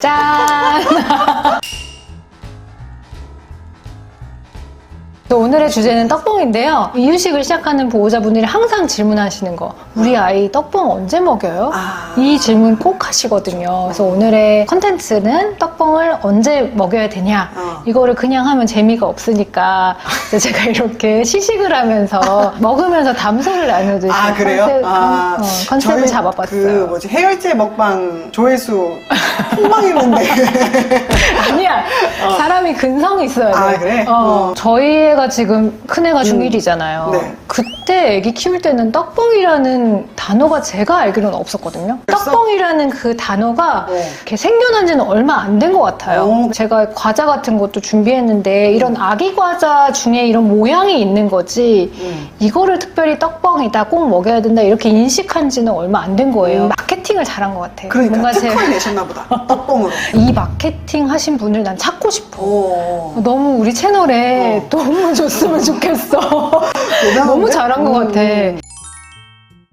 짠! 오늘의 주제는 떡봉인데요. 이유식을 시작하는 보호자분들이 항상 질문하시는 거. 우리 아이 떡봉 언제 먹여요? 아. 이 질문 꼭 하시거든요. 그래서 오늘의 컨텐츠는 떡봉을 언제 먹여야 되냐. 어. 이거를 그냥 하면 재미가 없으니까 제가 이렇게 시식을 하면서 먹으면서 담소를 나누듯이 아 그래요? 컨셉, 아, 어, 컨셉을 저희 잡아봤어요. 그 뭐지 해열제 먹방 조회수 폭망이던데. 아니야. 사람이 근성이 있어야 돼. 아, 그래? 어. 어. 저희 애가 지금 큰애가 중1이잖아요. 네. 그때 애기 키울 때는 떡봉이라는 단어가 제가 알기로는 없었거든요. 벌써? 떡봉이라는 그 단어가 네. 이렇게 생겨난 지는 얼마 안 된 것 같아요. 오. 제가 과자 같은 것도 준비했는데 이런 아기 과자 중에 이런 모양이 있는 거지 음. 이거를 특별히 떡봉이다 꼭 먹여야 된다 이렇게 인식한 지는 얼마 안 된 거예요. 음. 마케팅을 잘한 것 같아요. 그러니까 뭔가 제- 특허를 내셨나 보다. 떡봉으로. 이 마케팅 하신 분을 난 찾고 싶어. 오. 너무 우리 채널에 어. 도움을 줬으면 좋겠어. 너무 잘한 것 음. 같아.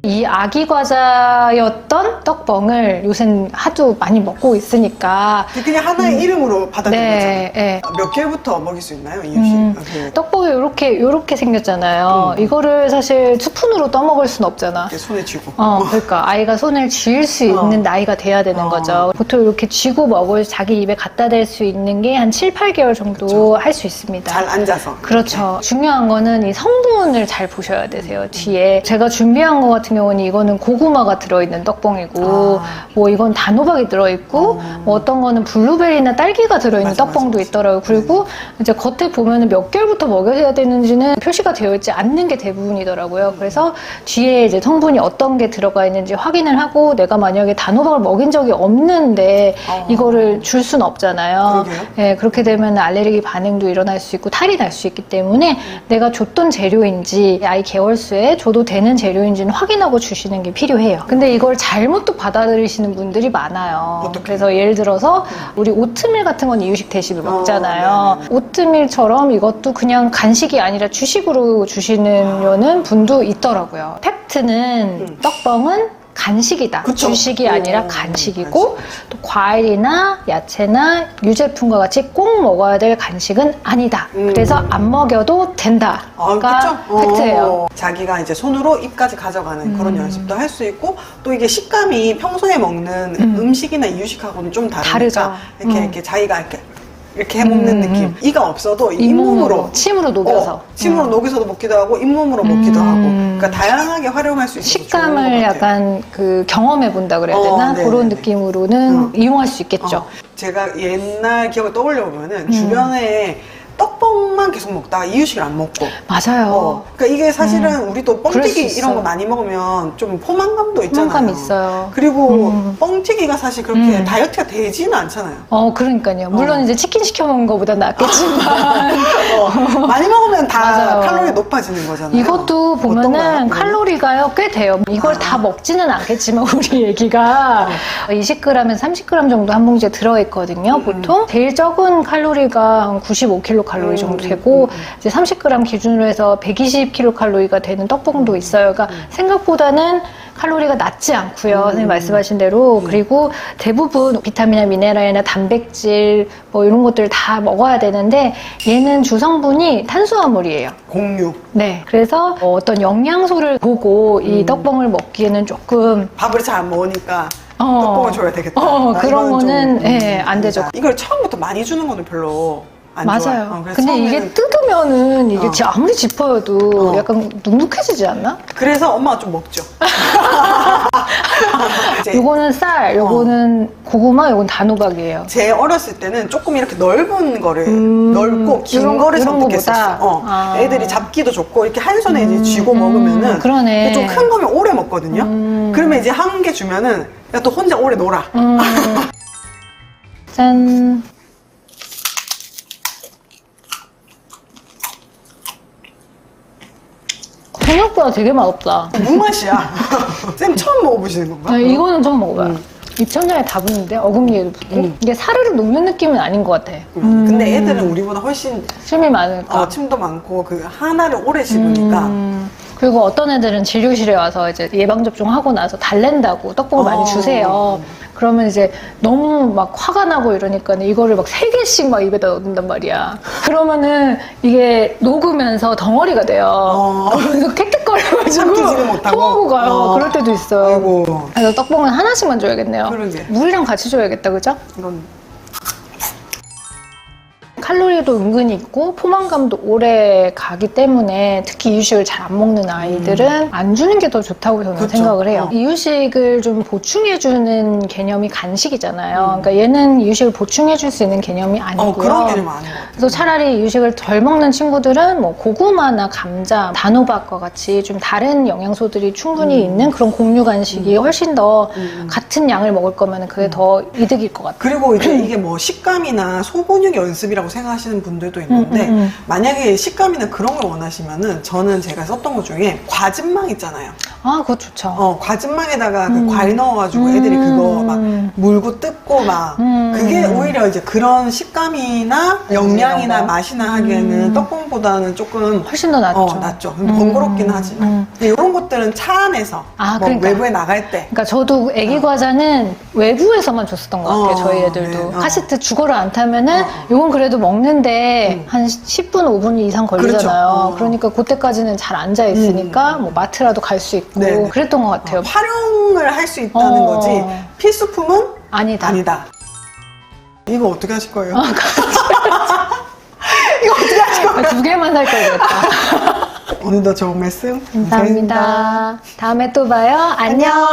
이 아기 과자였던 떡봉을 요새 하도 많이 먹고 있으니까 그냥 하나의 이름으로 받아들인 네, 네. 거잖아요. 몇 개부터 먹일 수 있나요, 이유식? 음, 그 떡볶이 이렇게 요렇게 생겼잖아요. 음. 이거를 사실 스푼으로 떠먹을 순 없잖아. 이렇게 손에 쥐고. 어, 그러니까 아이가 손을 쥘수 있는 어. 나이가 돼야 되는 어. 거죠. 보통 이렇게 쥐고 먹을 자기 입에 갖다 댈 수 있는 게 한 7, 8개월 정도. 할 수 있습니다. 잘 앉아서. 그렇죠. 중요한 거는 이 성분을 잘 보셔야 되세요. 뒤에 제가 준비한 거 같은 경우는 이거는 고구마가 들어있는 떡봉이고 아. 뭐 이건 단호박이 들어있고 어. 뭐 어떤 거는 블루베리나 딸기가 들어있는 맞아, 떡봉도 맞아, 맞아. 있더라고요. 그리고 이제 겉에 보면은 몇 개월부터 먹여야 되는지는 표시가 되어 있지 않는 게 대부분이더라고요. 그래서 뒤에 이제 성분이 어떤 게 들어가 있는지 확인을 하고 내가 만약에 단호박을 먹인 적이 없는데 어. 이거를 줄 수는 없잖아요. 그러게요. 예, 그렇게 되면 알레르기 반응도 일어날 수 있고 탈이 날 수 있기 때문에 내가 줬던 재료인지 아이 개월수에 줘도 되는 재료인지는 확인하고 주시는 게 필요해요. 근데 이걸 잘못 또 받아들이시는 분들이 많아요. 어떻게? 그래서 예를 들어서 우리 오트밀 같은 건 이유식 대신에 어, 먹잖아요. 네네. 오트밀처럼 이것도 그냥 간식이 아니라 주식으로 주시는 분도 있더라고요. 펩트는 음. 떡뻥은 간식이다. 그쵸. 주식이 오, 아니라 간식이고 간식. 또 과일이나 야채나 유제품과 같이 꼭 먹어야 될 간식은 아니다. 음. 그래서 안 먹여도 된다가 아, 그쵸? 팩트예요. 어, 자기가 이제 손으로 입까지 가져가는 그런 음. 연습도 할 수 있고 또 이게 식감이 평소에 먹는 음. 음. 식이나 이유식하고는 좀 다르니까 다르죠. 이렇게 음. 이렇게 자기가 이렇게 이렇게 해먹는 음, 느낌. 음. 이가 없어도 잇몸으로, 침으로 녹여서 어, 침으로 음. 녹여서도 먹기도 하고 잇몸으로 먹기도 음. 하고 그러니까 다양하게 활용할 수것 식감을. 약간 그 경험해 본다 그래야 어, 되나 네네네. 그런 느낌으로는 어. 이용할 수 있겠죠. 어, 제가 옛날 기억을 떠올려 보면은 음. 주변에 떡볶만 계속 먹다가 이유식을 안 먹고 맞아요. 어, 그러니까 이게 사실은 우리도 음. 수 뻥튀기 있어요. 이런 거 많이 먹으면 좀 포만감도 있잖아요. 포만감 있어요. 그리고 음. 뻥튀기가 사실 그렇게 음. 다이어트가 되지는 않잖아요. 어, 그러니까요. 물론 어. 이제 치킨 시켜 먹는 것보다 낫겠지만 어, 많이 먹으면 다 맞아요. 높아지는 거잖아요. 이것도? 보면은 네. 칼로리가요 꽤 돼요. 이걸 아. 다 먹지는 않겠지만 우리 애기가 20g에서 30g 정도 한 봉지에 들어있거든요. 음. 보통 제일 적은 칼로리가 한 95kcal 음, 정도 음, 되고 음, 음. 이제 30g 기준으로 해서 120kcal가 되는 떡봉도 있어요. 그러니까 생각보다는 칼로리가 낮지 않고요. 음. 선생님 말씀하신 대로 그리고 대부분 비타민이나 미네랄이나 단백질 뭐 이런 것들 다 먹어야 되는데 얘는 주성분이 탄수화물이에요. 공유. 네. 그래서 어, 어떤 영양소를 보고 이 음. 떡봉을 먹기에는 조금 밥을 잘 안 먹으니까 어. 떡볶을 줘야 되겠다. 어, 나 그런 이거는 거는, 좀, 예, 안 되죠. 이걸 처음부터 많이 주는 거는 별로 안 맞아요. 좋아요. 어, 근데 이게 뜯으면은 이게 어. 지- 아무리 짚어도 어. 약간 눅눅해지지 않나? 그래서 엄마가 좀 먹죠. 이제 요거는 쌀, 요거는 고구마, 요건 단호박이에요. 제 어렸을 때는 조금 이렇게 넓은 거를 음, 넓고 긴 이런- 거를 이런 선택했었어. 어, 아. 애들이 잡기도 좋고 이렇게 한 손에 이제 음, 쥐고 음, 먹으면은 그러네. 좀 큰 거면 오래 먹거든요. 음. 그러면 이제 한 개 주면은 야, 또 혼자 오래 놀아. 음. 짠. 생각보다 되게 맛없다. 무맛이야. 쌤 처음 먹어보시는 건가? 아, 이거는 처음 먹어봐요. 음. 입천장에 다 붙는데 어금니에도 붙고 음. 이게 사르르 녹는 느낌은 아닌 것 같아. 음. 근데 애들은 우리보다 훨씬 침이 많으니까. 어, 침도 많고 그 하나를 오래 씹으니까 음, 그리고 어떤 애들은 진료실에 와서 이제 예방접종 하고 나서 달랜다고 떡볶을 어. 많이 주세요. 그러면 이제 너무 막 화가 나고 이러니까 이거를 막 세 개씩 막 입에다 넣는단 말이야. 그러면은 이게 녹으면서 덩어리가 돼요. 어. 그래서 킥킥거려가지고 삼키지는 못하고? 토하고 가요. 어. 그럴 때도 있어요. 아이고. 그래서 떡봉은 하나씩만 줘야겠네요. 그러게. 물이랑 같이 줘야겠다, 그죠? 이건 칼로리도 은근히 있고 포만감도 오래 가기 때문에 특히 이유식을 잘 안 먹는 아이들은 안 주는 게 더 좋다고 저는 음. 그쵸. 생각을 해요. 어. 이유식을 좀 보충해주는 개념이 간식이잖아요. 음. 그러니까 얘는 이유식을 보충해줄 수 있는 개념이 아니고요. 어, 그런 개념 같아요. 그래서 차라리 이유식을 덜 먹는 친구들은 뭐 고구마나 감자, 단호박과 같이 좀 다른 영양소들이 충분히 있는 그런 공유 간식이 훨씬 더 음. 같은 양을 먹을 거면 그게 더 이득일 것 같아요. 그리고 이제 이게 뭐 식감이나 소근육 연습이라고 생각하시는 분들도 있는데 음, 음, 음. 만약에 식감이나 그런 걸 원하시면은 저는 제가 썼던 것 중에 과즙망 있잖아요. 아, 그거 좋죠. 어, 과즙망에다가 음. 그 과일 넣어가지고 음. 애들이 그거 막 물고 뜯고 막 음. 그게 오히려 이제 그런 식감이나 네, 영양이나. 맛이나 하기에는 음. 떡볶이보다는 조금 훨씬 더 낫죠. 어, 낫죠. 음. 번거롭긴 하지만. 음. 근데 이런 것들은 차 안에서 아, 뭐 그러니까. 외부에 나갈 때 그러니까 저도 애기 과자는 외부에서만 줬었던 것 같아요. 어, 저희 애들도 네, 어. 카시트 죽어를 안 타면은 어, 어. 이건 그래도 먹는데 음. 한 10분 5분 이상 걸리잖아요. 그렇죠. 어. 그러니까 그때까지는 잘 앉아 있으니까 음. 뭐 마트라도 갈 수 있고 네, 네. 그랬던 것 같아요. 어, 활용을 할 수 있다는 어. 거지 필수품은 아니다. 아니다. 이거 어떻게 하실 거예요? 아, 이거 어떻게 하실 거예요? 두 개만 살걸 그랬다. 오늘도 좋은 말씀 감사합니다. 다음에 또 봐요. 안녕.